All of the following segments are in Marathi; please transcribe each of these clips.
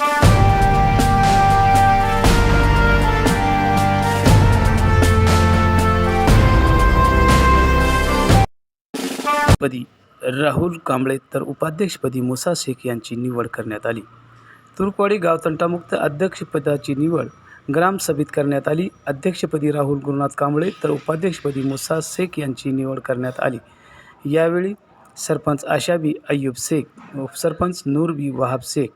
पदी राहुल कांबळे तर उपाध्यक्षपदी मुसा शेख यांची निवड करण्यात आली. तुरकवाडी गाव तंटामुक्त अध्यक्षपदाची निवड ग्रामसभेत करण्यात आली. अध्यक्षपदी राहुल गुरुनाथ कांबळे तर उपाध्यक्षपदी मुसा शेख यांची निवड करण्यात आली. यावेळी सरपंच आशाबी अय्यूब शेख उपसरपंच नूरबी वहाब शेख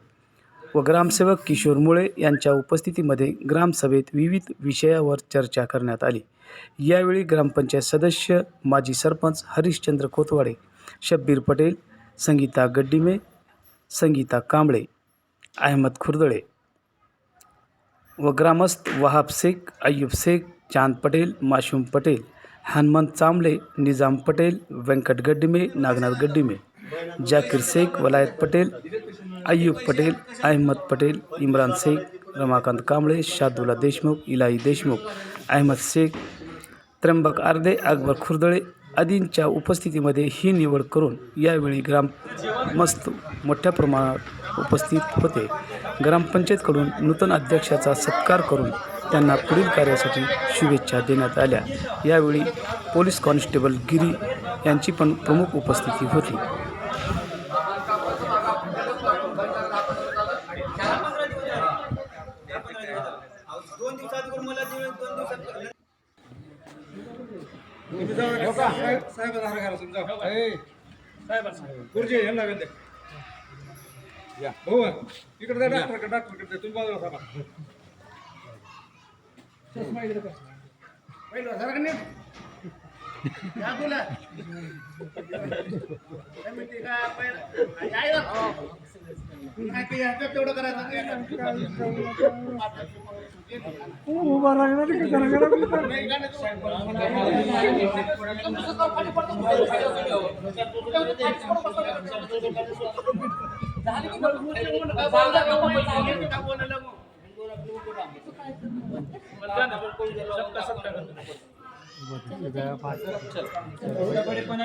व ग्रामसेवक किशोर मुळे यांच्या उपस्थितीमध्ये ग्रामसभेत विविध विषयावर चर्चा करण्यात आली. यावेळी ग्रामपंचायत सदस्य माजी सरपंच हरिश्चंद्र कोतवाडे शब्बीर पटेल संगीता गड्डीमे संगीता कांबळे अहमद खुर्दळे व ग्रामस्थ वहाब शेख अय्यूब शेख चांद पटेल माशूम पटेल हनुमंत चांबले निजाम पटेल व्यंकट गड्डीमे नागनाथ गड्डीमे जाकीर शेख वलायत पटेल अय्यूब पटेल अहमद पटेल इम्रान शेख रमाकांत कांबळे शादुला देशमुख इलाई देशमुख अहमद शेख त्र्यंबक आर्दे अकबर खुर्दळे आदींच्या उपस्थितीमध्ये ही निवड करून यावेळी ग्रामस्थ मोठ्या प्रमाणात उपस्थित होते. ग्रामपंचायतकडून नूतन अध्यक्षाचा सत्कार करून त्यांना पुढील कार्यासाठी शुभेच्छा देण्यात आल्या. यावेळी पोलीस कॉन्स्टेबल गिरी यांची पण प्रमुख उपस्थिती होती. खुर्ची हे वेंदे या हो इकडे डॉक्टर डॉक्टर तुम्ही बाजूला थांबा पहिलं सारखं का, पहिलं. आई नाही तेवढं करायचं तेवढं करायचं नाही.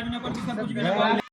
नाही, गाणं